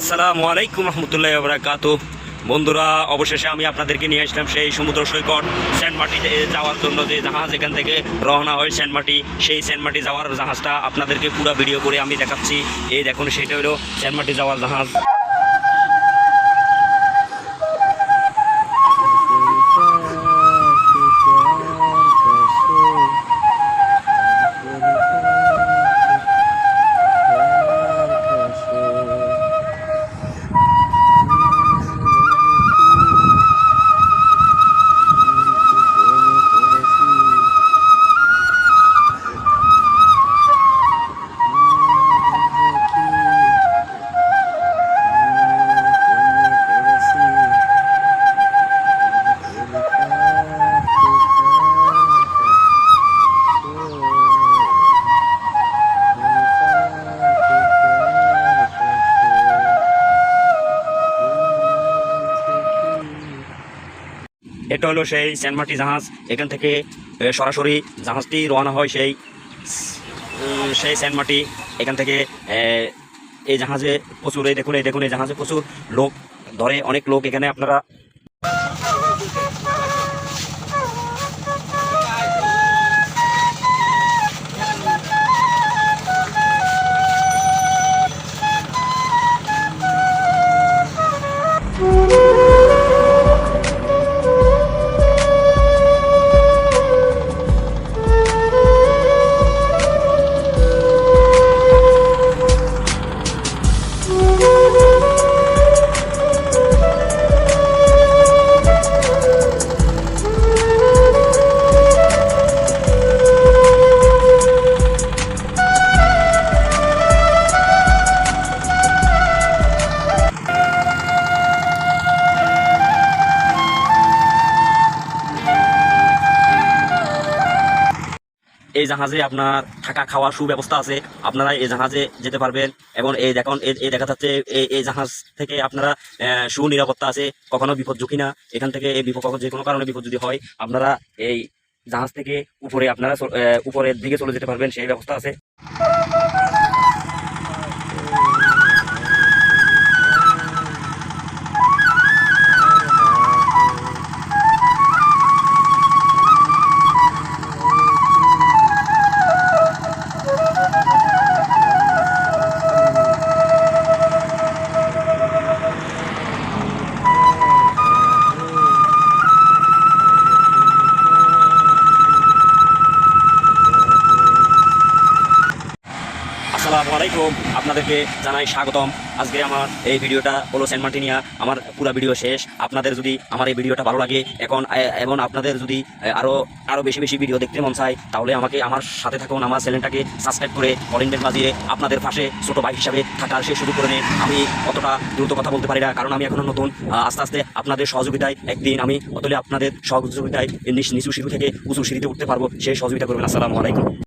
আসসালামু আলাইকুম রহমতুল্লাহ আবরাকাত বন্ধুরা, অবশেষে আমি আপনাদেরকে নিয়ে আসলাম সেই সমুদ্র সৈকত, সেন্ট মার্টিতে যাওয়ার জন্য যে জাহাজ এখান থেকে রওনা হয়, সেন্ট মার্টি। সেই সেন্ট মার্টি যাওয়ার জাহাজটা আপনাদেরকে পুরো ভিডিও করে আমি দেখাচ্ছি। এই দেখুন, সেটা হলো সেন্ট মার্টি যাওয়ার জাহাজ। এটা হলো সেই সেন্ট মার্টি জাহাজ। এখান থেকে সরাসরি জাহাজটি রওনা হয় সেই সেই সেন্ট মার্টি এখান থেকে এই জাহাজে প্রচুর, এই দেখুন এই দেখুন, এই জাহাজে প্রচুর লোক ধরে, অনেক লোক এখানে আপনারা এই জাহাজে আপনার থাকা খাওয়ার সুব্যবস্থা আছে। আপনারা এই জাহাজে যেতে পারবেন এবং এই দেখুন এই- দেখা যাচ্ছে এই এই জাহাজ থেকে আপনারা সুনিরাপত্তা আছে, কখনো বিপদ ঝুঁকি না। এখান থেকে এই বিপদ যে কোনো কারণে বিপদ যদি হয়, আপনারা এই জাহাজ থেকে উপরে আপনারা উপরের দিকে চলে যেতে পারবেন, সেই ব্যবস্থা আছে। আলাইকুম। আপনাদেরকে জানাই স্বাগতম। আজকে আমার এই ভিডিওটা হলো সেন্ট মার্টিনিয়া। আমার পুরো ভিডিও শেষ। আপনাদের যদি আমার এই ভিডিওটা ভালো লাগে এখন এবং আপনাদের যদি এ, আরও আরও বেশি বেশি ভিডিও দেখতে মন চায় তাহলে আমাকে আমার সাথে থাকুন আমার চ্যানেলটাকে সাবস্ক্রাইব করে অরেঞ্জের বাজিয়ে আপনাদের পাশে ছোট ভাই হিসাবে থাকার সে শুরু করে নিন। আমি অতটা দ্রুত কথা বলতে পারি না কারণ আমি এখনও নতুন। আস্তে আস্তে আপনাদের সহযোগিতায় একদিন আমি অতলে আপনাদের সহযোগিতায় নিচ- সিঁড়ি থেকে উঁচু সিঁড়িতে উঠতে পারব। সেই সহযোগিতা করবেন। আসসালামু আলাইকুম।